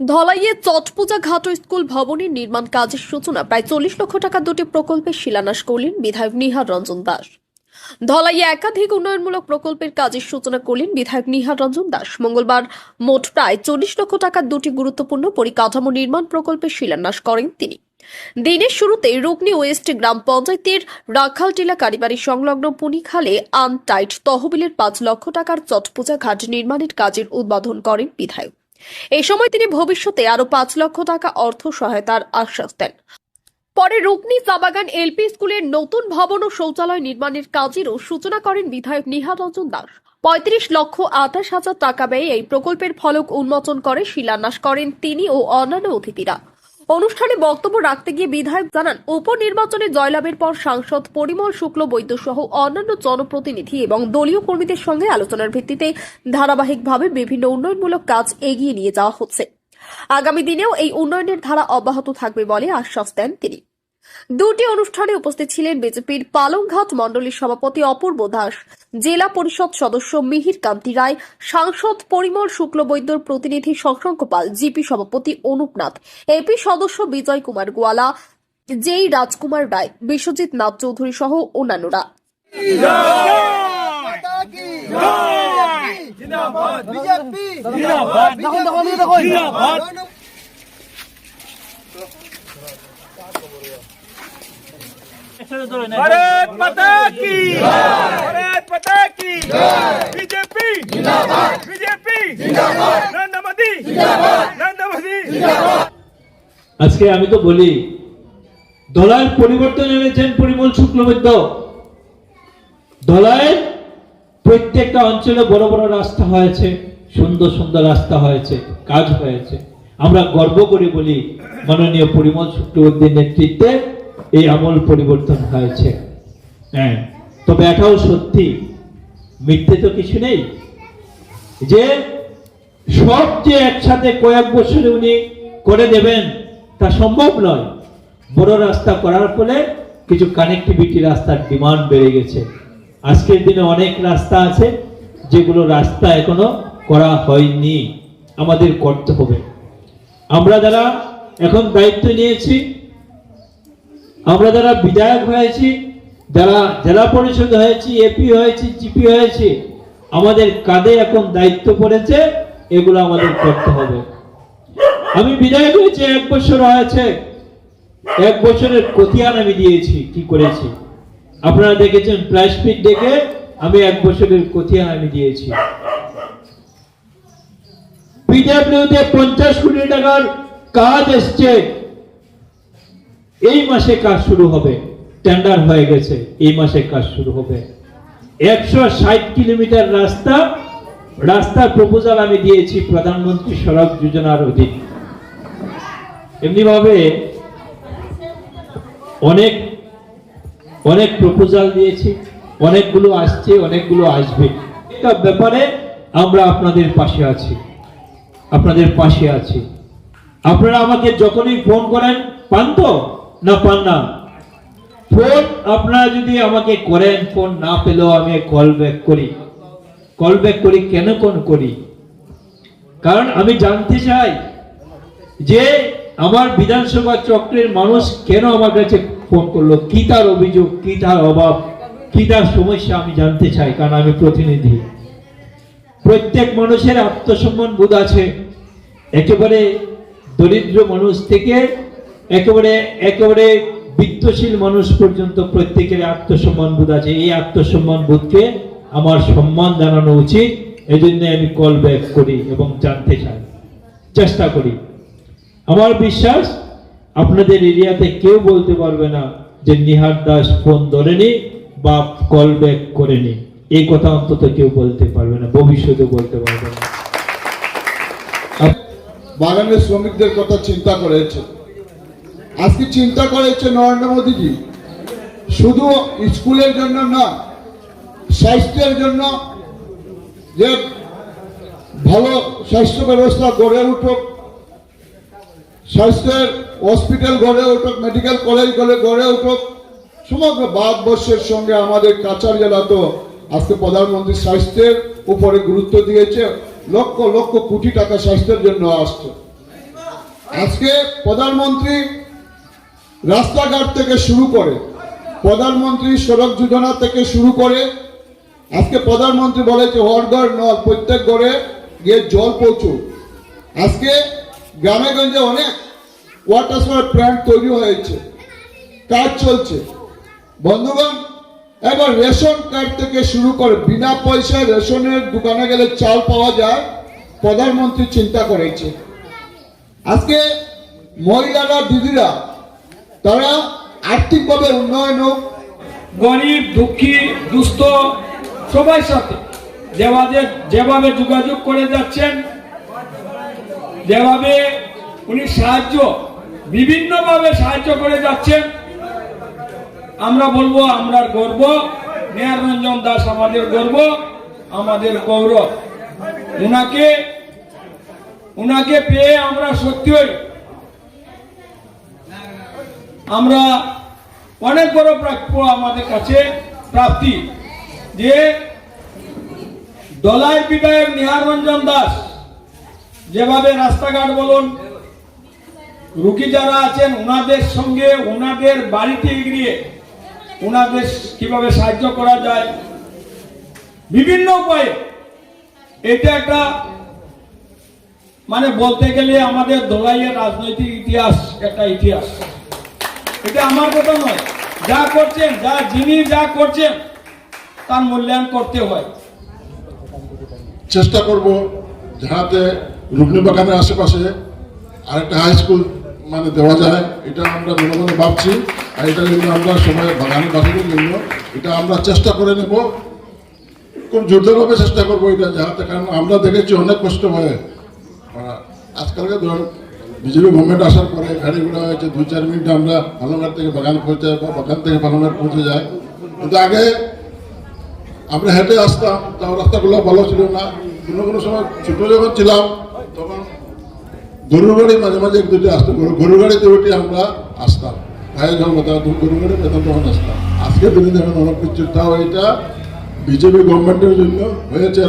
ধলাইয়ে চটপূজা ঘাট স্কুল ভবনের নির্মাণ কাজের সূচনা। প্রায় চল্লিশ লক্ষ টাকা দুটি প্রকল্পের শিলান্যাস করলেন বিধায়ক নিহার রঞ্জন দাস। ধলাইয়ে একাধিক উন্নয়নমূলক প্রকল্পের কাজের সূচনা করলেন বিধায়ক নিহার রঞ্জন দাস। মঙ্গলবার মোট প্রায় চল্লিশ লক্ষ টাকার দুটি গুরুত্বপূর্ণ পরিকাঠামো নির্মাণ প্রকল্পের শিলান্যাস করেন তিনি। দিনের শুরুতে রুকনি ওয়েস্ট গ্রাম পঞ্চায়েতের রাখালটিলা কারিবাড়ি সংলগ্ন পুনিখালে আনটাইট তহবিলের পাঁচ লক্ষ টাকার চটপূজা ঘাট নির্মাণের কাজের উদ্বোধন করেন বিধায়ক। এই সময় তিনি ভবিষ্যতে আরও পাঁচ লক্ষ টাকা অর্থ সহায়তার আশ্বাস দেন। পরে রুকনি চাবাগান এলপি স্কুলের নতুন ভবন ও শৌচালয় নির্মাণের কাজেরও সূচনা করেন বিধায়ক নিহার রঞ্জন দাস। পঁয়ত্রিশ লক্ষ আঠাশ হাজার টাকা ব্যয়ে এই প্রকল্পের ফলক উন্মোচন করে শিলান্যাস করেন তিনি ও অন্যান্য অতিথিরা। অনুষ্ঠানে বক্তব্য রাখতে গিয়ে বিধায়ক জানান, উপনির্বাচনে জয়লাভের পর সাংসদ পরিমল শুক্ল বৈদ্য সহ অন্যান্য জনপ্রতিনিধি এবং দলীয় কর্মীদের সঙ্গে আলোচনার ভিত্তিতে ধারাবাহিকভাবে বিভিন্ন উন্নয়নমূলক কাজ এগিয়ে নিয়ে যাওয়া হচ্ছে। আগামী দিনেও এই উন্নয়নের ধারা অব্যাহত থাকবে বলে আশ্বাস দেন তিনি। দুটি অনুষ্ঠানে উপস্থিত ছিলেন বিজেপির পালংঘাট মণ্ডলীর সভাপতি অপূর্ব দাস জেলা পরিষদ সদস্য মিহির কান্তি রায় সাংসদ পরিমল শুক্লবৈদ্যর প্রতিনিধি শশাঙ্ক পাল জিপি সভাপতি অনুপ নাথ এপি সদস্য বিজয় কুমার গোয়ালা জেই রাজকুমার রায় বিশ্বজিৎ নাথ চৌধুরী সহ অন্যান্যরা বিজেপি দেখুন দেখুন এই দেখুন भारत माता की भारत माता की बीजेपी बीजेपी नरेंद्र मोदी नरेंद्र मोदी আজকে আমি তো বলি দলার পরিবর্তন এনেছেন পরিমল শুক্লবৈদ্য দলায় প্রত্যেকটা অঞ্চলে বড় বড় রাস্তা হয়েছে সুন্দর সুন্দর রাস্তা হয়েছে কাজ হয়েছে আমরা গর্ব করে বলি মাননীয় পরিমল শুক্লবৈদ্যের নেতৃত্বে এই আমল পরিবর্তন হয়েছে। হ্যাঁ তবে এটাও সত্যি। মিথ্যে তো কিছু নেই। যে সব যে একসাথে কয়েক বছরে উনি করে দেবেন, তা সম্ভব নয়। বড় রাস্তা করার ফলে কিছু কানেক্টিভিটি রাস্তার ডিমান্ড বেড়ে গেছে। আজকের দিনে অনেক রাস্তা আছে যেগুলো রাস্তা এখনও করা হয়নি। আমাদের করতে হবে। আমরা যারা এখন দায়িত্ব নিয়েছি আমরা যারা বিধায়ক হয়েছি, যারা জেলা পরিষদ হয়েছি এপি হয়েছি জিপি হয়েছি, আমাদের কাঁধে এখন দায়িত্ব পড়েছে, এগুলো আমাদের করতে হবে। আমি বিধায়ক হয়েছি, এক বছর হয়েছে। এক বছরের কতিয়ান আমি দিয়েছি, কি করেছি? আপনারা দেখেছেন প্রাইস ফিট দেখে আমি এক বছরের কতিয়ান আমি দিয়েছি। পিডাব্লিউতে পঞ্চাশ কোটি টাকার কাজ এসছে। এই মাসে কাজ শুরু হবে। টেন্ডার হয়ে গেছে, এই মাসে কাজ শুরু হবে। একশো ষাট কিলোমিটার রাস্তা, রাস্তার প্রপোজাল আমি দিয়েছি প্রধানমন্ত্রী সড়ক যোজনার অধীন। এমনি ভাবে অনেক অনেক প্রপোজাল দিয়েছি, অনেকগুলো আসছে, অনেকগুলো আসবে। একটা ব্যাপারে আমরা আপনাদের পাশে আছি। আপনাদের পাশে আছি। আপনারা আমাকে যখনই ফোন করেন, পান তো? না, পান না। ফোন আপনারা যদি আমাকে করেন, ফোন না পেলেও আমি কল ব্যাক করি। কল ব্যাক করি কেন কোন করি? কারণ আমি জানতে চাই যে আমার বিধানসভা চক্রের মানুষ কেন আমার কাছে ফোন করল? কি তার অভিযোগ, কি তার অভাব, কি তার সমস্যা আমি জানতে চাই, কারণ আমি প্রতিনিধি। প্রত্যেক মানুষের আত্মসম্মান বোধ আছে। একেবারে দরিদ্র মানুষ থেকে একেবারে একেবারে বিত্তশীল মানুষ পর্যন্ত প্রত্যেকের আত্মসম্মান বোধ আছে। এই আত্মসম্মান বোধকে আমার সম্মান জানানো উচিত। এজন্য আমি কল ব্যাক করি এবং জানতে চাই। চেষ্টা করি। আমার বিশ্বাস, আপনাদের এরিয়াতে কেউ বলতে পারবে না যে নিহার দাস ফোন ধরেনি বা কল ব্যাক করেনি। এই কথা অন্তত কেউ বলতে পারবে না ভবিষ্যতে বলতে পারবে না। বাগানের শ্রমিকদের কথা চিন্তা করেছে আজকে চিন্তা করেছে নরেন্দ্র মোদীজি, শুধু স্কুলের জন্য না, স্বাস্থ্যের জন্য যে ভালো স্বাস্থ্য ব্যবস্থা গড়ে উঠুক, স্বাস্থ্যের হসপিটাল গড়ে উঠুক, মেডিকেল কলেজ গড়ে গড়ে উঠুক, সমগ্র ভারতবর্ষের সঙ্গে আমাদের কাছাড় জেলা তো আজকে প্রধানমন্ত্রী স্বাস্থ্যের উপরে গুরুত্ব দিয়েছে, লক্ষ লক্ষ কোটি টাকা স্বাস্থ্যের জন্য আসছে। আজকে প্রধানমন্ত্রী রাস্তাঘাট থেকে শুরু করে, প্রধানমন্ত্রী সড়ক যোজনা থেকে শুরু করে, আজকে প্রধানমন্ত্রী বলেছে হর ঘর নল, প্রত্যেক ঘরে গিয়ে জল পৌঁছুক আজকে গ্রামে গঞ্জে অনেক ওয়াটার সাপ্লাই প্ল্যান্ট তৈরি হয়েছে, কাজ চলছে। বন্ধুগণ, এবার রেশন কার্ড থেকে শুরু করে, বিনা পয়সায় রেশনের দোকানে গেলে চাল পাওয়া যায়, প্রধানমন্ত্রী চিন্তা করেছে। আজকে মহিলারা, দিদিরা তারা আর্থিকভাবে উন্নয়ন হোক, গরিব, দুঃখী, দুস্থ, সবাই সাথে। যেভাবে যেভাবে যোগাযোগ করে যাচ্ছেন, যেভাবে উনি সাহায্য, বিভিন্নভাবে সাহায্য করে যাচ্ছেন, আমরা বলব আমরা গর্ব নেহার রঞ্জন দাস আমাদের গর্ব, আমাদের গৌরব। উনাকে উনাকে পেয়ে আমরা সত্যিই আমরা অনেক বড় প্রাপ্য আমাদের কাছে প্রাপ্তি যে দলাইয়ের বিধায়ক নিহার রঞ্জন দাস, যেভাবে রাস্তাঘাট বলুন, রুগী যারা আছেন ওনাদের সঙ্গে ওনাদের বাড়িতে গিয়ে ওনাদের কীভাবে সাহায্য করা যায়, বিভিন্ন উপায়ে। এটা একটা মানে বলতে গেলে আমাদের দোলাইয়ের রাজনৈতিক ইতিহাস একটা ইতিহাস। এটা আমার কথা নয়। যা করছেন, যা যিনি যা করছেন তার মূল্যায়ন করতে হয়। চেষ্টা করব যাহাতে রুকনি বাগানের আশেপাশে আরেকটা হাই স্কুল মানে দেওয়া যায়। এটা আমরা মনে মনে ভাবছি। আর এটা জন্য আমরা সময় বাগানের বাসীদের জন্য এটা আমরা চেষ্টা করে নেব। খুব জোরদারভাবে চেষ্টা করব এটা যাহাতে কারণ আমরা দেখেছি অনেক কষ্ট হয়। আজকালকে ধরুন বিজেপি গভর্নমেন্ট আসার পরে গাড়ি ঘোড়া হয়েছে দু চার মিনিট আমরা পালংঘাট থেকে বাগান পৌঁছে বা বাগান থেকে পালংঘাট পৌঁছে যায় কিন্তু আগে আমরা হেঁটে আসতাম তাও রাস্তাগুলো ভালো ছিল না। কোনো কোনো সময় ছোটো যখন ছিলাম তখন গরুর গাড়ি মাঝে মাঝে এক দুটি আসতো গরু গরুর গাড়িতে উঠে আমরা আসতাম। ভাই যখন হতো, গরুর গাড়ি পেতাম তখন আসতাম। আজকে দিনে দেখেন অনেক কিছু তাও এটা বিজেপি গভর্নমেন্টের জন্য হয়েছে